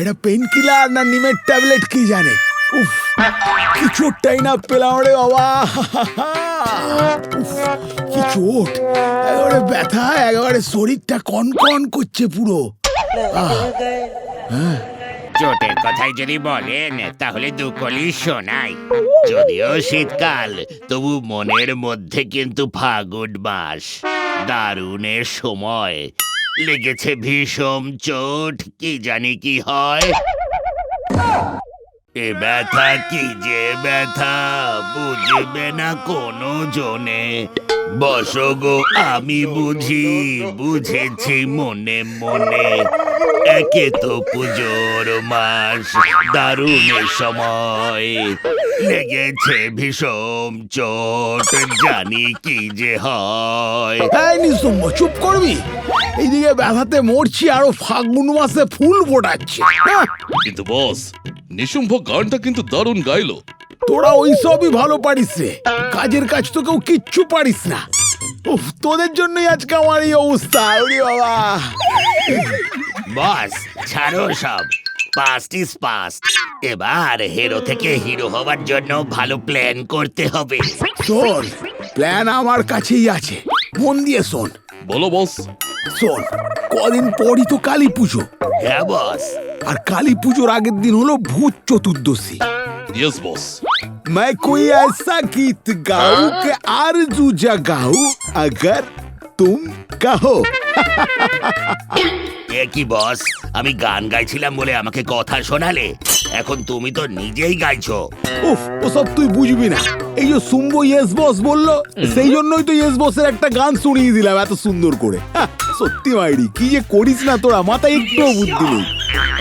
এটা pain killer না নিমের ট্যাবলেট কি জানে? উফ, কি চোটটাই না পেলাম রে বাবা। কি চোট একেবারে ব্যথা, একেবারে শরীরটা কনকন করছে পুরো। চোটের কথাই যদি বলেন, তাহলে দুকলি শোনাই। যদিও শীতকাল, তবু মনের মধ্যে কিন্তু ফাগুন মাস। দারুণের সময়। লেগেছে ভীষণ চোট, কি জানি কি হয়। এ ব্যথা কি যে ব্যথা, বুঝবে না কোনো জনে বসো গো, আমি বুঝি, বুঝেছি মনে মনে। একে তো পুজোর মাস দারুণের সময়। লেগেছে ভীষণ চোট, জানি কি যে হয়। চুপ করবি? এইদিকে ব্যথাতে মরছি আরও ফাগুন মাসে ফুল ফোটাচ্ছে। হ্যাঁ, কিন্তু বস নিশুম্ভ গানটা কিন্তু দারুণ গাইলো। তোরা ওই সবই ভালো পারিস রে। কাজের কাজ তো কেউ কিচ্ছু পারিস না। উফ তোদের জন্যই আজকে আমার এই অবস্থা ওরে বাবা। বস ছাড়ো সব। পাস্ট ইজ পাস্ট এবার হিরো থেকে হিরো হওয়ার জন্য ভালো প্ল্যান করতে হবে। শোন প্ল্যান আমার কাছেই আছে। মন দিয়ে শোন। বলো বস। শোন কদিন পরই তো কালী পুজো হ্যাঁ বস আর কালী পুজোর আগের দিন হলো ভূত চতুর্দশী ইয়েস বস मैं कोई ऐसा गीत गाऊं कि आरजू जगाऊं अगर तुम कहो এ কি বস আমি গান গাইছিলাম বলে আমাকে কথা শোনালে এখন তুমি তো নিজেই গাইছো উফ ওসব তুই বুঝবি না এই যে সুম্বো ইয়েস বস বললো সেই জন্যই তো ইয়েস বসের একটা গান শুনিয়ে দিলাম এত সুন্দর করে হ্যাঁ, সত্যি মাইরি কি যে করিস না তোরা মাথায় একটু বুদ্ধি নেই।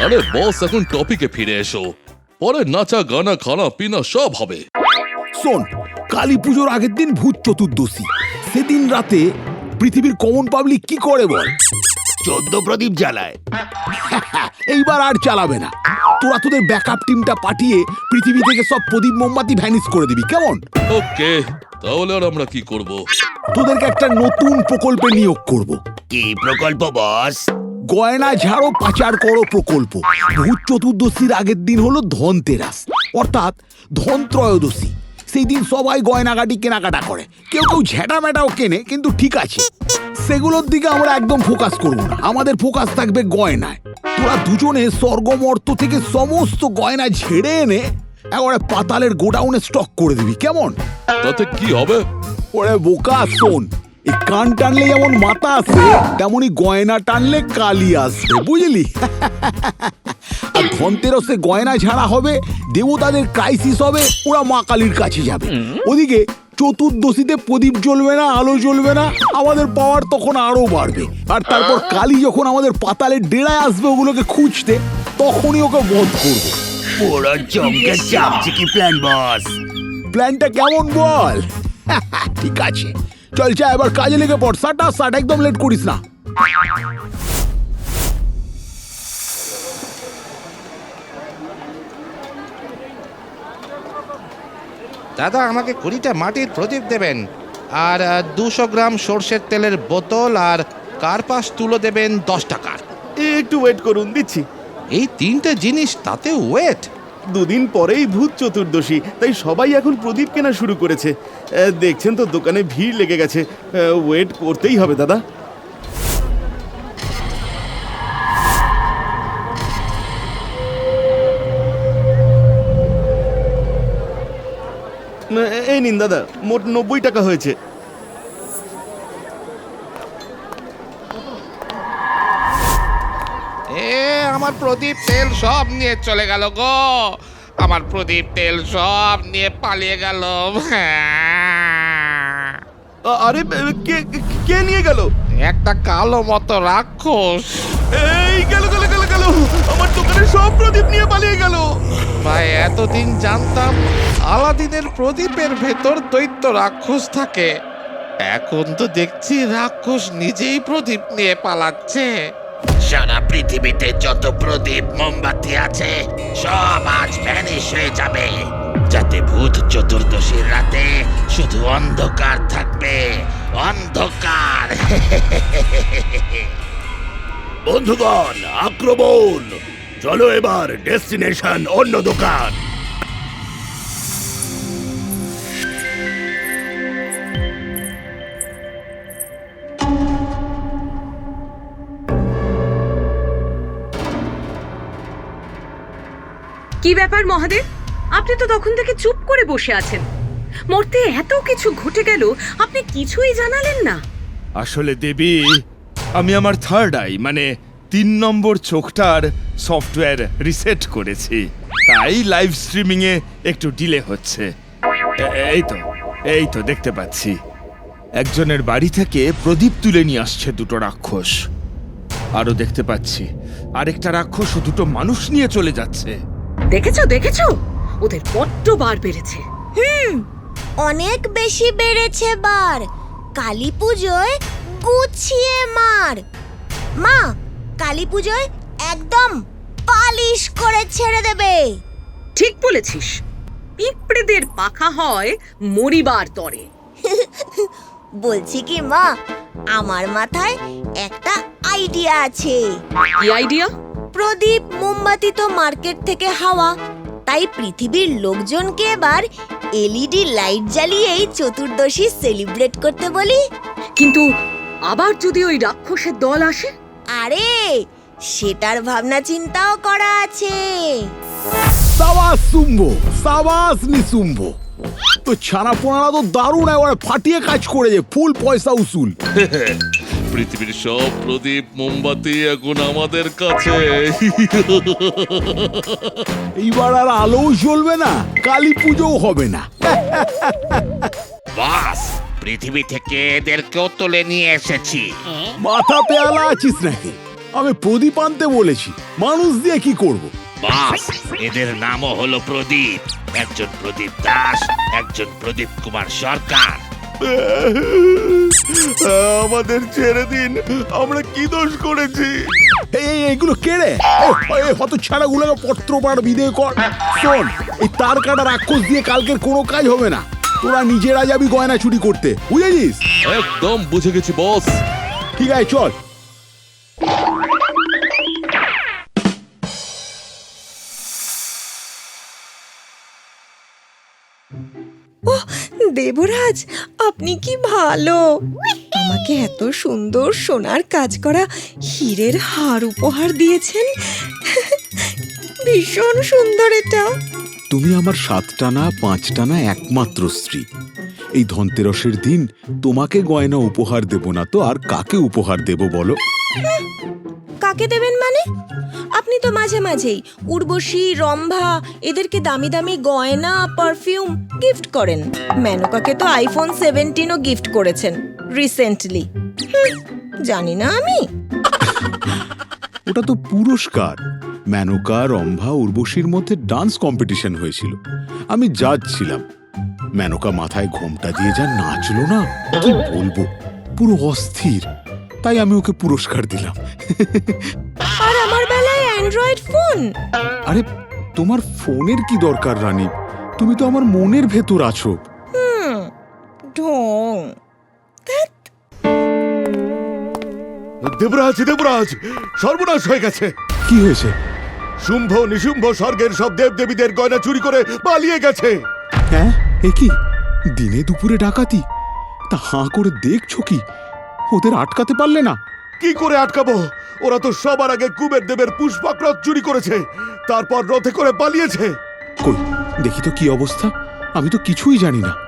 আরে বস এখন টপিকে ফিরে এসো। পরে নাচা গানা খানা পিনা সব হবে। শোন কালী পুজোর আগের দিন ভূত চতুর্দশী। সেদিন রাতে পৃথিবীর কমন পাবলিক কি করে বল? চোদ্দ প্রদীপ জ্বালায়। এইবার আর চালাবে না। তোরা তোদের ব্যাকআপ টিমটা পাঠিয়ে পৃথিবী থেকে সব প্রদীপ মোমবাতি ভ্যানিশ করে দিবি কেমন? ওকে তাহলে আর আমরা কি করব? তোদেরকে একটা নতুন প্রকল্পে নিয়োগ করব। কি প্রকল্প বস গয়না ঝাড়ো পাচার করো প্রকল্প। ভূত চতুর্দশীর আগের দিন হলো ধনতেরাস। অর্থাৎ ধন ত্রয়োদশী সেই দিন সবাই গয়নাগাটি কেনাকাটা করে। কেউ কেউ ঝেঁটা মেটাও কেনে কিন্তু ঠিক আছে। সেগুলোর দিকে আমরা একদম ফোকাস করব না। আমাদের ফোকাস থাকবে গয়নায়। তোরা দুজনে স্বর্গমর্ত থেকে সমস্ত গয়না ঝেড়ে এনে একেবারে পাতালের গোডাউনে স্টক করে দিবি। কেমন? তাতে কি হবে? ওরে বোকা শোন। এই কান টানলে যেমন মাথা আসে তেমনই গয়না টানলে কালি আসবে বুঝলি? আর ধনতেরসে গয়না ছাড়া হবে দেবতাদের ক্রাইসিস হবে ওরা মা কালীর কাছে যাবে। ওদিকে চতুর্দশীতে প্রদীপ জ্বলবে না আলো জ্বলবে না আমাদের পাওয়ার তখন আরও বাড়বে। আর তারপর কালী যখন আমাদের পাতালের ডেরায় আসবে ওগুলোকে খুঁজতে তখনই ওকে বধ করব। পুরো চমকে চাপচিকি প্ল্যান বস প্ল্যানটা কেমন বল? ঠিক আছে। চল যা এবার কাজে লেগে পড়। সাটা সাট একদম লেট করিস না। দাদা আমাকে কুড়িটা মাটির প্রদীপ দেবেন আর দুশো গ্রাম সর্ষের তেলের বোতল আর কার্পাস তুলো দেবেন দশ টাকার। একটু ওয়েট করুন দিচ্ছি। এই তিনটে জিনিস তাতে ওয়েট দুদিন পরেই ভূত চতুর্দশী, তাই সবাই এখন প্রদীপ কেনা শুরু করেছে। দেখছেন তো দোকানে ভিড় লেগে গেছে। ওয়েট করতেই হবে, দাদা। এই নিন, দাদা, মোট নব্বই টাকা হয়েছে। এ আমার প্রদীপ তেল সব নিয়ে চলে গেল গো। আমার প্রদীপ তেল সব নিয়ে পালিয়ে গেল। আরে কে কে নিয়ে গেল? একটা কালো মতো রাক্ষস। এই গেল গেল গেল গেল। আমার দোকানে সব প্রদীপ নিয়ে পালিয়ে গেল। ভাই এতদিন জানতাম আলাদিনের প্রদীপের ভেতর দৈত্য রাক্ষস থাকে। এখন তো দেখছি রাক্ষস নিজেই প্রদীপ নিয়ে পালাচ্ছে। সারা পৃথিবীতে যত প্রদীপ, মোমবাতি আছে, সব আজ ভ্যানিশ হয়ে যাবে। যাতে ভূত চতুর্দশীর রাতে শুধু অন্ধকার থাকবে। অন্ধকার। বন্ধুগণ, আক্রমণ! চলো এবার ডেস্টিনেশন অন্য দোকান। কি ব্যাপার মহাদেব? আপনি তো তখন থেকে চুপ করে বসে আছেন। মরতে এত কিছু ঘটে গেল, আপনি কিছুই জানালেন না। আসলে দেবী, আমি আমার থার্ড আই মানে তিন নম্বর চোখটার সফটওয়্যার রিসেট করেছি। তাই লাইভ স্ট্রিমিং এ একটু ডিলে হচ্ছে। এই তো এই তো দেখতে পাচ্ছি। একজনের বাড়ি থেকে প্রদীপ তুলে নিয়ে আসছে দুটো রাক্ষস। আরও দেখতে পাচ্ছি। আরেকটা রাক্ষস ও দুটো মানুষ নিয়ে চলে যাচ্ছে। দেখেছ দেখেছ? ওদের বড্ড বার বেড়েছে। হুম অনেক বেশি বেড়েছে বার। কালী পুজোয় গুছিয়ে মার। মা কালী পুজোয় একদম পালিশ করে ছেড়ে দেবে। ঠিক বলেছিস। পিঁপড়েদের পাখা হয় মরিবার তরে। বলছি কি মা আমার মাথায় একটা আইডিয়া আছে। কি আইডিয়া? প্রদীপ মোমবাতি তো মার্কেট থেকে হাওয়া। তাই পৃথিবীর লোকজনকে এবার এলইডি লাইট জ্বালিয়েই চতুর্দশী সেলিব্রেট করতে বলি। কিন্তু আবার যদি ওই রাক্ষসের দল আসে? আরে সেটার ভাবনা চিন্তাও করা আছে। সাবাস সুম্বো সাবাস নিসুম্বো তো ছানা পোনারা তো দারুণ একবার ফাটিয়ে কাজ করে যে ফুল পয়সা উসুল পৃথিবীর সব প্রদীপ মোমবাতি এখন আমাদের কাছে। এইবার আর আলোও জ্বলবে না কালী পুজোও হবে না। বাস পৃথিবী থেকে এদেরকেও তুলে নিয়ে এসেছি। মাথা আলা আছিস নাকি? আমি প্রদীপ আনতে বলেছি মানুষ দিয়ে কি করব। বাস এদের নামও হলো প্রদীপ। একজন প্রদীপ দাস একজন প্রদীপ কুমার সরকার। আমাদের ছেড়ে দিন। আমরা কি দোষ করেছি? এই এই, এইগুলো কেড়ে হত ছাড়াগুলো পত্র পাড় বিদে কর শোন এই তার কাটা রাক্ষস দিয়ে কালকের কোনো কাজ হবে না। তোরা নিজেরা যাবি গয়না চুরি করতে। বুঝেছিস? একদম বুঝে গেছি বস। ঠিক আছে চল। দেবরাজ, আপনি কি ভালো? আমাকে এত সুন্দর সোনার কাজ করা হীরের হার উপহার দিয়েছেন। ভীষণ সুন্দর এটা। তুমি আমার সাতটা না পাঁচটা না একমাত্র স্ত্রী। এই ধনতেরসের দিন তোমাকে গয়না উপহার দেব না তো আর কাকে উপহার দেব বলো? কাকে দেবেন মানে? আপনি তো মাঝে মাঝেই উর্বশী রম্ভা এদেরকে দামি দামি গয়না পারফিউম গিফট করেন। মেনকাকে তো আইফোন সেভেন্টিনও গিফট করেছেন রিসেন্টলি জানি না আমি। ওটা তো পুরস্কার। মেনকা রম্ভা উর্বশীর মধ্যে ডান্স কম্পিটিশন হয়েছিল। আমি জাজ ছিলাম মেনকা মাথায় ঘোমটা দিয়ে যা নাচলো না কি বলব? পুরো অস্থির। তাই আমি ওকে পুরস্কার দিলাম। আর আমার বেলায় অ্যান্ড্রয়েড ফোন? আরে তোমার ফোনের কি দরকার রানী? তুমি তো আমার মনের ভেতর আছো। ঢং। দেবরাজ দেবরাজ সর্বনাশ হয়ে গেছে। কি হয়েছে? শুম্ভ নিশুম্ভ স্বর্গের সব দেব দেবীদের গয়না চুরি করে পালিয়ে গেছে। হ্যাঁ? এ কি? দিনে দুপুরে ডাকাতি? তা হাঁ করে দেখছ কি? ওদের আটকাতে পারলে না? কি করে আটকাবো? ওরা তো সবার আগে কুবের দেবের পুষ্পাক্রত চুরি করেছে তারপর রথে করে পালিয়েছে। কই দেখি তো কি অবস্থা। আমি তো কিছুই জানি না।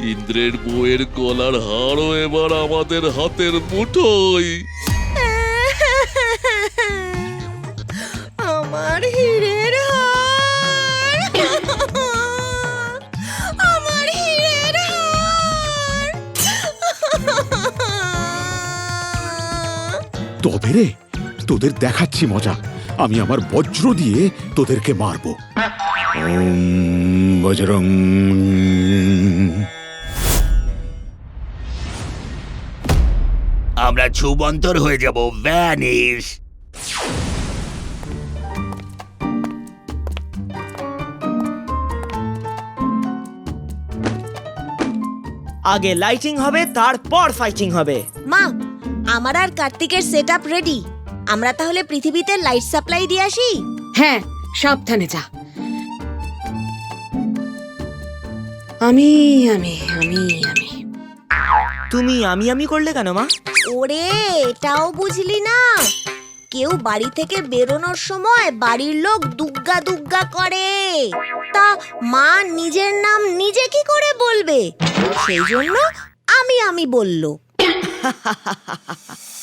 ইন্দ্রের বউয়ের গলার হারও এবার আমাদের হাতের মুঠোই আমার হীরের হার। আমার হীরের হার। তবে রে তোদের দেখাচ্ছি মজা। আমি আমার বজ্র দিয়ে তোদেরকে মারবো। বজরং আমরা ছুবন্তর হয়ে যাব ভ্যানিশ। আগে লাইটিং হবে তারপর ফাইটিং হবে। মা আমার আর কার্তিকের সেট আপ রেডি। আমরা তাহলে পৃথিবীতে লাইট সাপ্লাই দিয়ে আসি? হ্যাঁ সাবধানে যা। আমি আমি আমি আমি। তুমি আমি আমি করলে কেন মা? ওরে এটাও বুঝলি না। কেউ বাড়ি থেকে বেরোনোর সময় বাড়ির লোক দুগ্গা দুগ্গা করে। তা মা নিজের নাম নিজে কি করে বলবে? সেই জন্য আমি আমি বলল।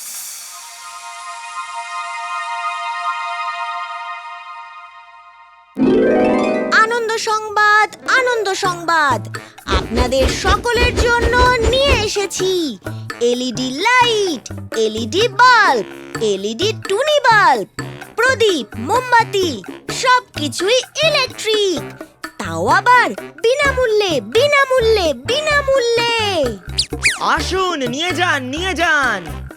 সংবাদ, আনন্দ সংবাদ। আপনাদের সকলের জন্য নিয়ে এসেছি। LED light, LED bulb, LED টুনি বাল্ব, প্রদীপ, মোমবাতি, সবকিছুই ইলেকট্রিক। তাও আবার বিনামূল্যে বিনামূল্যে বিনামূল্যে। আসুন, নিয়ে যান নিয়ে যান।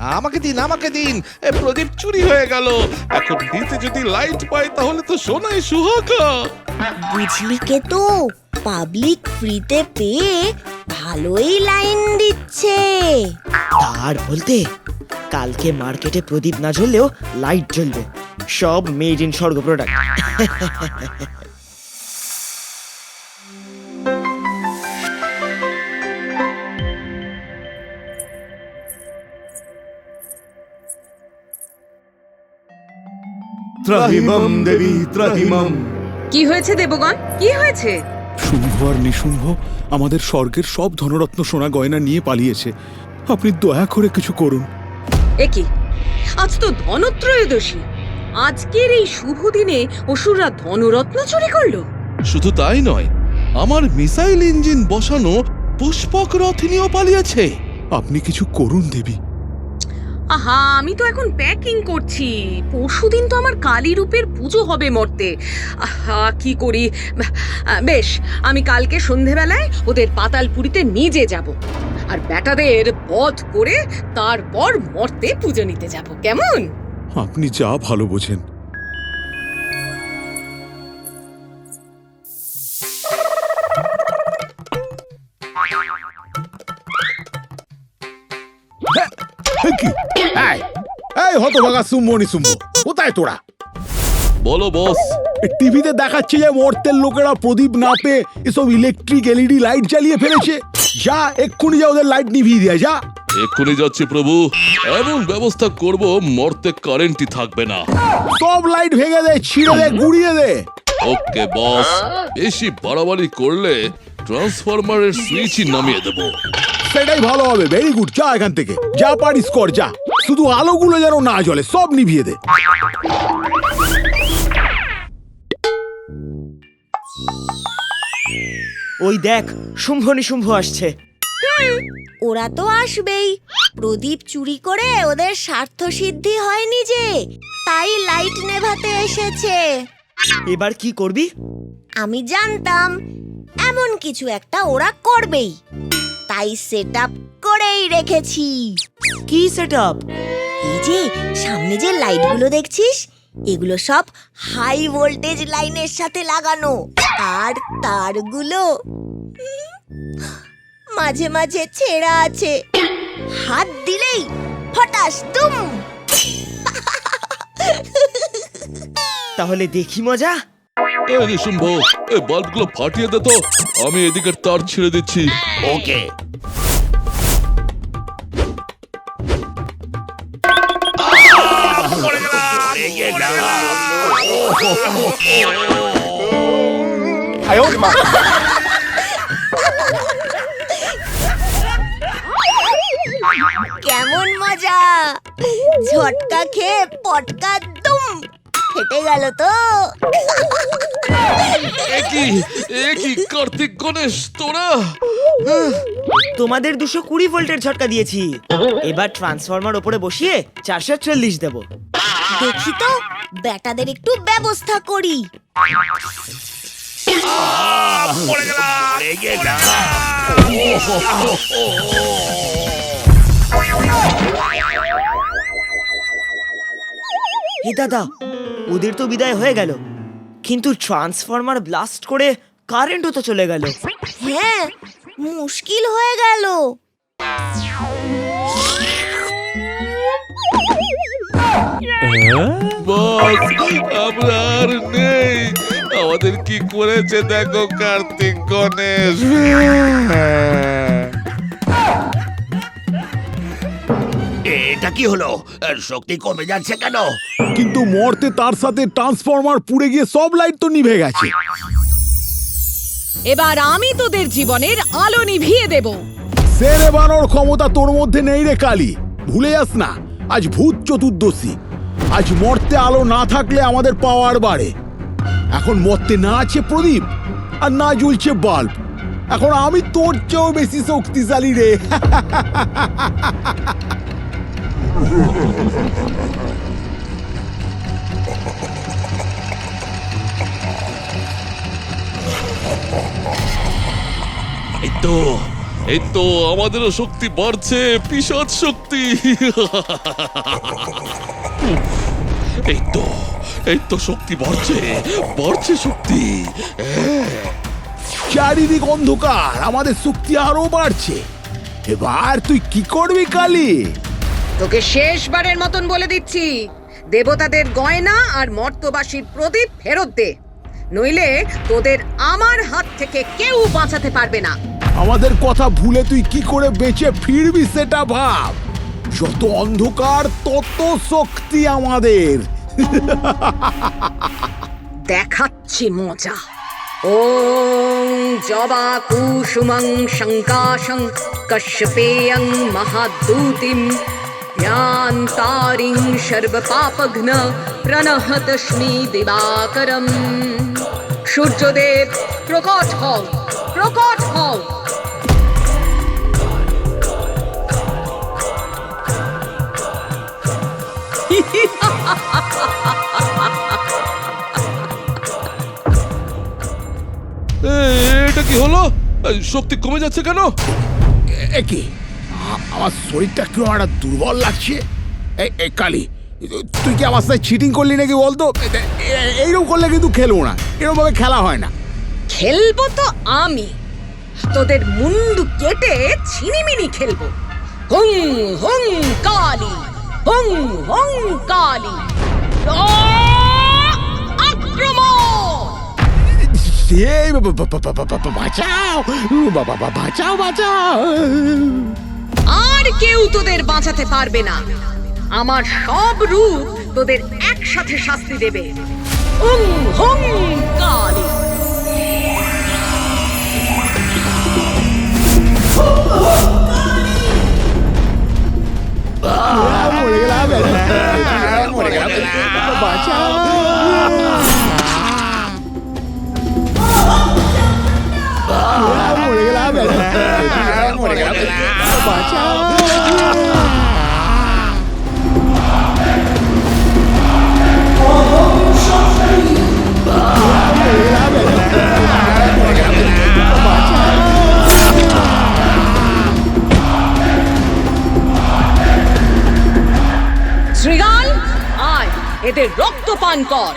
আমাকে দিন আমাকে দিন। এ প্রদীপ চুরি হয়ে গেল। এখন নিচে যদি লাইট পাই তাহলে তো সোনায় সুহাগা। বুঝলি কে তো পাবলিক ফ্রিতে পেয়ে ভালোই লাইন দিচ্ছে। আর বলতে কালকে মার্কেটে প্রদীপ না জ্বললেও লাইট জ্বলবে। সব মেড ইন স্বর্গ প্রোডাক্ট ত্রাহিমাম দেবী ত্রাহিমাম। কি হয়েছে দেবগণ? কি হয়েছে? শুম্ভ আর নিশুম্ভ আমাদের স্বর্গের সব ধনরত্ন সোনা গয়না নিয়ে পালিয়েছে। আপনি দয়া করে কিছু করুন। এ কি? আজ তো ধনত্রয়োদশী। আজকের এই শুভ দিনে অসুররা ধনরত্ন চুরি করল। শুধু তাই নয় আমার মিসাইল ইঞ্জিন বসানো পুষ্পক রথিনীও পালিয়েছে। আপনি কিছু করুন দেবী। আহা, আমি তো এখন প্যাকিং করছি। পরশুদিন তো আমার কালী রূপের পুজো হবে মর্তে। আহা, কি করি? বেশ, আমি কালকে সন্ধেবেলায় ওদের পাতালপুরিতে নিজে যাব। আর বেটাদের বধ করে তারপর মর্তে পুজো নিতে যাব। কেমন? আপনি যা ভালো বোঝেন। এই হতভাগা সুম্ব নিসুম্ব কোথায় তোরা? বলো বস টিভিতে দেখাচ্ছে যে মর্তের লোকেরা প্রদীপ না পেয়ে এসব ইলেকট্রিক এলইডি লাইট জ্বালিয়ে ফেলেছে। যা এক্ষুনি যা ওদের লাইট নিভিয়ে দেয় যা। এক্ষুনি যাচ্ছি প্রভু। এমন ব্যবস্থা করব মর্তে কারেন্টই থাকবে না। সব লাইট ভেঙে দে ছিঁড়ে দে গুড়িয়ে দে। ওকে বস বেশি বাড়াবাড়ি করলে ট্রান্সফরমারের সুইচই নামিয়ে দেবো। সেটাই ভালো হবে ভেরি গুড যা এখান থেকে। যা পারিস কর যা। শুধু আলোগুলো যেন না জ্বলে সব নিভিয়ে দে। ওই দেখ শুম্ভ নিশুম্ভ আসছে। ওরা তো আসবেই। প্রদীপ চুরি করে ওদের স্বার্থ সিদ্ধি হয়নি যে তাই লাইট নেভাতে এসেছে। এবার কি করবি? আমি জানতাম এমন কিছু একটা ওরা করবেই। তাই সেট আপ করেই রেখেছি। কি সেট আপ এই যে সামনে যে লাইটগুলো দেখছিস এগুলো সব হাই ভোল্টেজ লাইনের সাথে লাগানো। আর তারগুলো মাঝে মাঝে ছেঁড়া আছে। হাত দিলেই হঠাৎ তুম তাহলে দেখি মজা। শুনব? এই বাল্বগুলো ফাটিয়ে দে তো। আমি এদিকের তার ছেড়ে দিচ্ছি। ওকে। কেমন মজা? ঝটকা খেয়ে পটকা ফেটে গেল তো। একই একই কার্তিক গণেশ তোরা? তোমাদের দুশো কুড়ি ভোল্টের ঝটকা দিয়েছি। এবার ট্রান্সফরমার ওপরে বসিয়ে চারশো চল্লিশ দেবো। দেখি তো বেটাদের একটু ব্যবস্থা করি। দাদা ওদের তো বিদায় হয়ে গেল। কিন্তু ট্রান্সফরমার ব্লাস্ট করে কারেন্টও তো চলে গেল। হ্যাঁ মুশকিল হয়ে গেল। বস আমরা আর নেই। আমাদের কি করেছে দেখো কার্তিক গণেশ। কি হলো? শক্তি কমে যাচ্ছে কেন? কিন্তু মর্তে তার সাথে ট্রান্সফরমার পুড়ে গিয়ে সব লাইট তো নিভে গেছে। এবার আমি তোদের জীবনের আলো নিভিয়ে দেব। সেরে বানোর ক্ষমতা তোর মধ্যে নেই রে কালী। ভুলে যাস না আজ ভূত চতুর্দশী। আজ মর্তে আলো না থাকলে আমাদের পাওয়ার বাড়ে। এখন মর্তে না আছে প্রদীপ আর না জ্বলছে বাল্ব। এখন আমি তোর চেয়েও বেশি শক্তিশালী রে। এই তো এই তো আমাদেরও শক্তি বাড়ছে পিসাদ শক্তি। এই তো এই তো শক্তি বাড়ছে বাড়ছে শক্তি। চারিদিক অন্ধকার আমাদের শক্তি আরও বাড়ছে। এবার তুই কি করবি, কালী? তোকে শেষবারের মতন বলে দিচ্ছি দেবতাদের গয়না আর মর্তবাসীর প্রদীপ ফেরত দে। নইলে তোদের আমার হাত থেকে কেউ বাঁচাতে পারবে না। আমাদের কথা ভুলে তুই কি করে বেঁচে ফিরবি সেটা ভাব। যত অন্ধকার তত শক্তি আমাদের। দেখাচ্ছি মজা। ওম জবা কুসুমং শঙ্কাশং কশ্যপেয়ং মহাদূতিম। জ্ঞান্তারিং সর্বপাপঘ্ন প্রণহতস্মি দিবাকরম সূর্যদেব প্রকট হও প্রকট হও এটা কি হলো? শক্তি কমে যাচ্ছে কেন? একে আমার শরীরটা কেউ একটা দুর্বল লাগছে। এই এই কালী তুই কি আমার সাথে চিটিং করলি নাকি বলতো? এইরকম করলে কিন্তু খেলব না। এরকম ভাবে খেলা হয় না। খেলব তো আমি। তোদের মুন্ডু কেটে ছিনিমিনি খেলব। হুং হুং কালি হুং হুং কালি। বাঁচাও! বাবা বাঁচাও বাঁচাও! বাঁচাতে পারবে না। আমার সব রূপ তোদের একসাথে শাস্তি দেবে। হুং হুং কালি। মরে গেলাম। মরে গেলাম বাঁচাও মরে গেলাম মরে গেলাম এদের রক্ত পান কর।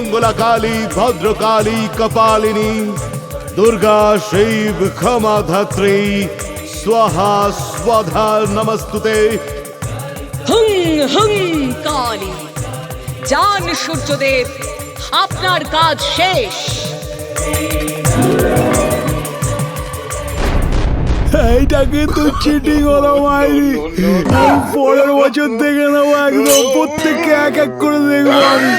মঙ্গলা কালী ভদ্রকালী, কপালিনী, দুর্গা, শিব ক্ষমা ধাত্রী স্বাহা, স্বধা, নমস্তুতে। হুম হুম কালী। যান সূর্যদেব, আপনার কাজ শেষ। এইটাকে তো চিঠি করা মাইরি। পরের বছর থেকে নেব একদম, প্রত্যেককে এক এক করে দেখব আমি।